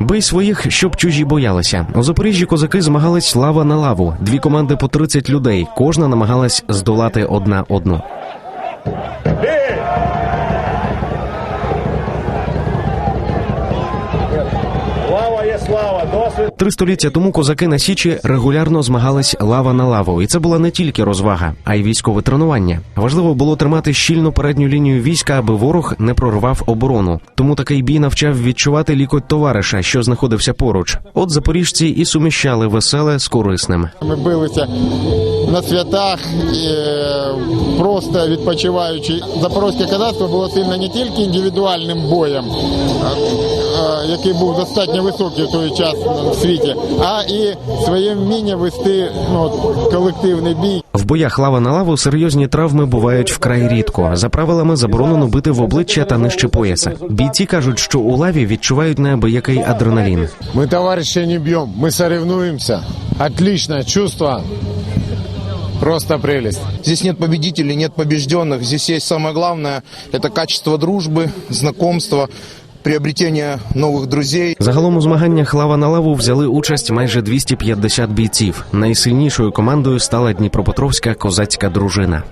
Бий своїх, щоб чужі боялися. У Запоріжжі козаки змагались лава на лаву. Дві команди по 30 людей. Кожна намагалась здолати одна одну. Слава є слава, досвід. Три століття тому козаки на січі регулярно змагались лава на лаву, і це була не тільки розвага, а й військове тренування. Важливо було тримати щільну передню лінію війська, аби ворог не прорвав оборону. Тому такий бій навчав відчувати лікоть товариша, що знаходився поруч. От запоріжці і суміщали веселе з корисним. Ми билися на святах, і, е, просто відпочиваючи. Запорозьке козацтво було сильно не тільки індивідуальним боєм, який був достатньо високий в той час в світі, а і своє вміння вести ну, от, колективний бій. В боях лава на лаву серйозні травми бувають вкрай рідко. За правилами заборонено бити в обличчя та нижче пояса. Бійці кажуть, що у лаві відчувають неабиякий адреналін. Мы товарищей не бьем, мы соревнуемся. Отличное чувство. Просто прелесть. Здесь нет победителей, нет побежденных. Здесь есть самое главное – это качество дружбы, знакомства, приобретение новых друзей. Загалом у змаганнях лава на лаву взяли участь майже 250 бійців. Найсильнішою командою стала Дніпропетровська козацька дружина.